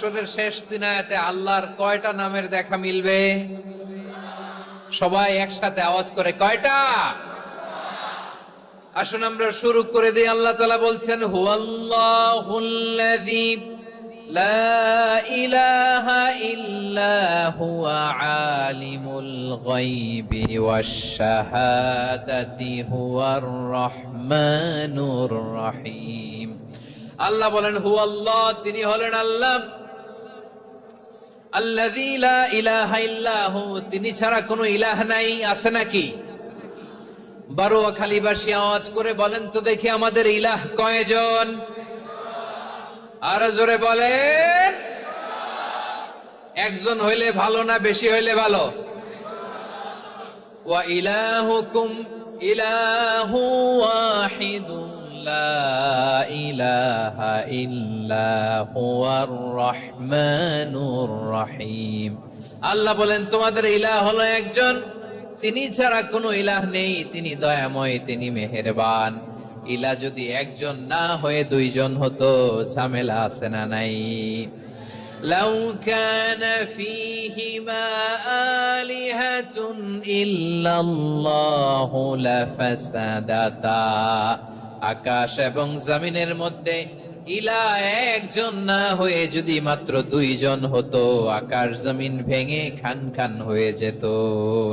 বছরের শেষ দিনায়াতে আল্লাহর কয়টা নামের দেখা মিলবে? সবাই একসাথে আওয়াজ করে, কয়টা? আসুন আমরা শুরু করে দিই। আল্লাহ তালা বলছেন, হুয়াল্লাহুল্লাযী লা আল্লাহ বলেন হু আল্লাহ তিনি হলেন আল্লাহ আল্লাযী লা ইলাহা ইল্লাহু তিনি ছাড়া কোনো ইলাহ নাই, আছে নাকি? বারোয়াখালীবাসী আওয়াজ করে বলেন তো দেখি আমাদের ইলাহ কয়জন? আর জোরে বলেন। একজন হইলে ভালো না বেশি হইলে ভালো? ওয়া ইলাহুকুম ইলাহু ওয়াহিদুন। লা ইলাহা ইল্লা হুয়ার রহমানুর রহিম আল্লাহ বলেন তোমাদের ইলাহ হলো একজন তিনি ছাড়া কোনো ইলাহ নেই তিনি দয়াময় তিনি মেহেরবান ইলা যদি একজন না হয়ে দুইজন হতো ঝামেলা আছে না নাই لو كان فيهما آلهة إلا الله لفسدتا আকাশ এবং জমিনের মধ্যে ইলা একজন না হয়ে যদি মাত্র দুইজন হতো, আকাশ জমিন ভেঙে খান খান হয়ে যেত।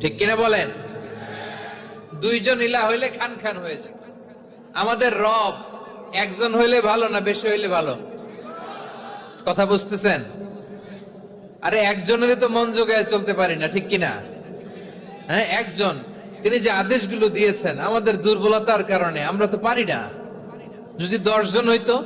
ঠিক কিনা বলেন? দুইজন ইলা হইলে খান খান হয়ে যেত। আমাদের রব একজন হইলে ভালো না বেশি হইলে ভালো? কথা বুঝতেছেন? আরে একজনের তো মন জোগায় চলতে পারি না, ঠিক কিনা? হ্যাঁ একজন। তিনি যে আদেশগুলো দিয়েছেন, আমাদের দুর্বলতার কারণে, আমরা তো পারি না। যদি দশজন হইতো,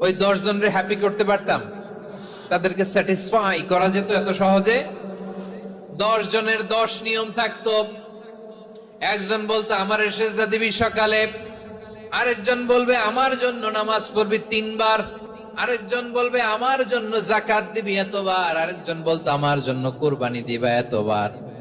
ওই দশ জনের হ্যাপি করতে পারতাম। তাদেরকে স্যাটিসফাই করা যেত এত সহজে। দশ জনের দশ নিয়ম থাকতো। একজন বলতো, আমার সেজদা দিবি সকালে। আরেকজন বলবে, আমার জন্য নামাজ পড়বি তিনবার। আরেকজন বলবে, আমার জন্য জাকাত দিবি এতবার। আরেকজন বলতো, আমার জন্য কুরবানি দিবা এতবার।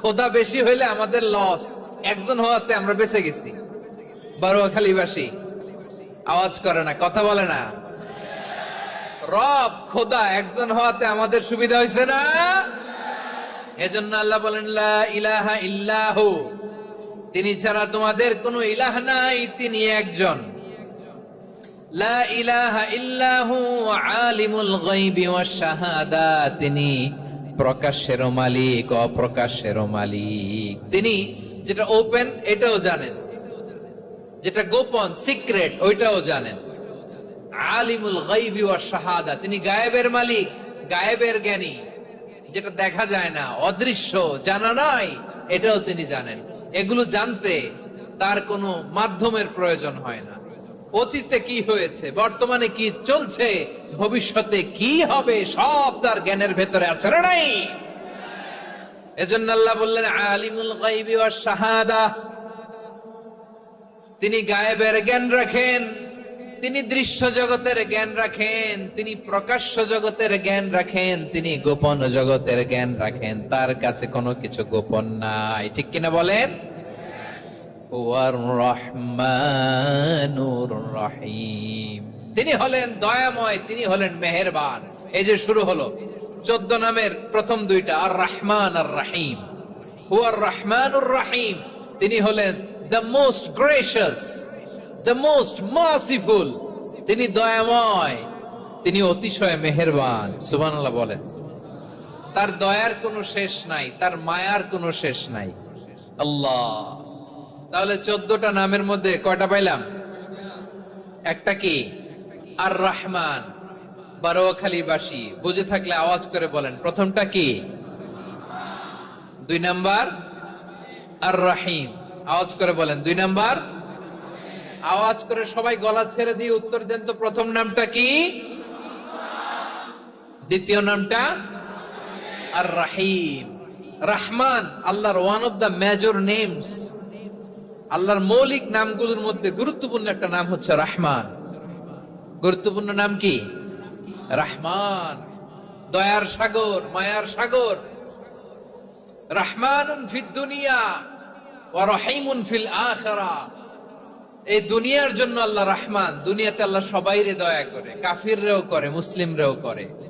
খোদা বেশি হইলে আমাদের লস একজন হওয়াতে আমরা বেঁচে গেছি। বারোয়াখালীবাসী আওয়াজ করে না, কথা বলে না। রব, খোদা, একজন হওয়াতে আমাদের সুবিধা হয়েছে না? এজন্য আল্লাহ বলেন ইলাহা ইল্লাহু। তিনি ছাড়া তোমাদের কোনো ইলাহ নাই, তিনি একজন। লা ইলাহা ইল্লাহু, আলিমুল গায়বি ওয়াশ শাহাদা তিনি প্রকাশের মালিক অপ্রকাশের মালিক। তিনি যেটা ওপেন এটাও জানেন। যেটা গোপন সিক্রেট ওইটাও জানেন। আলিমুল গাইবি ওয়া শাহাদা, তিনি গায়েবের মালিক, গায়েবের জ্ঞানী। যেটা দেখা যায় না, অদৃশ্য, জানা নাই, এটাও তিনি জানেন। এগুলো জানতে তার কোনো মাধ্যমের প্রয়োজন হয় না। অতীতে কি হয়েছে, বর্তমানে কি চলছে, ভবিষ্যতে কি হবে, সব তার জ্ঞানের ভেতরে আছে নাই? এজন্য আল্লাহ বললেন, আলিমুল গাইবি ওয়া শাহাদা। তিনি গায়েবের জ্ঞান রাখেন, তিনি দৃশ্য জগতের জ্ঞান রাখেন, তিনি প্রকাশ্য জগতের জ্ঞান রাখেন, তিনি গোপন জগতের জ্ঞান রাখেন। তার কাছে কোনো কিছু গোপন নাই। ঠিক কিনা বলেন? ওয়ার রহমানুর রহিম। তিনি হলেন দয়াময়, তিনি হলেন মেহেরবান। এই যে শুরু হলো। চোদ্দ নামের প্রথম দুইটা আর রহমান আর রাহিম হুয়ার রহমানুর রাহিম তিনি হলেন the most gracious the most merciful তিনি দয়াময়, তিনি অতিশয় মেহেরবান। সুবহানাল্লাহ বলেন। তার দয়ার কোনো শেষ নাই, তার মায়ার কোনো শেষ নাই। আল্লাহ। তাহলে চোদ্দটা নামের মধ্যে কয়টা পাইলাম? একটা কি? আর রহমান বারোয়াখালীবাসী, বুঝে থাকলে আওয়াজ করে বলেন। প্রথমটা কি? দুই নাম্বার? আর রাহিম আওয়াজ করে বলেন। দুই নাম্বার? আওয়াজ করে সবাই গলা ছেড়ে দিয়ে উত্তর দেন তো প্রথম নামটা কি? দ্বিতীয় নামটা? আর রাহিম রাহমান, আল্লাহর one of the major names আল্লাহর মৌলিক নামগুলোর মধ্যে গুরুত্বপূর্ণ একটা নাম হচ্ছে রাহমান। গুরুত্বপূর্ণ নাম কি? রাহমান। দয়ার সাগর, মায়ার সাগর। রাহমানুন ফিদ দুনিয়া এই দুনিয়ার জন্য আল্লাহ রাহমান, দুনিয়াতে আল্লাহ সবাইরে দয়া করে, কাফিররেও করে, মুসলিমরেও করে।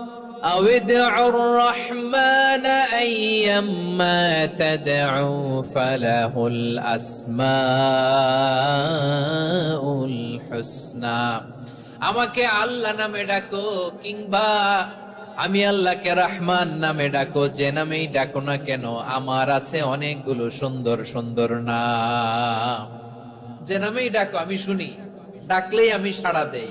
أو ادعوا الرحمن أيما تدعوا فله الأسماء الحسنى আমাকে আল্লাহ নামে ডাকো কিংবা আমি আল্লাহকে রহমান নামে ডাকো যে নামেই ডাকো না কেন আমার আছে অনেকগুলো সুন্দর সুন্দর নাম যে নামেই ডাকো আমি শুনি ডাকলেই আমি সাড়া দেই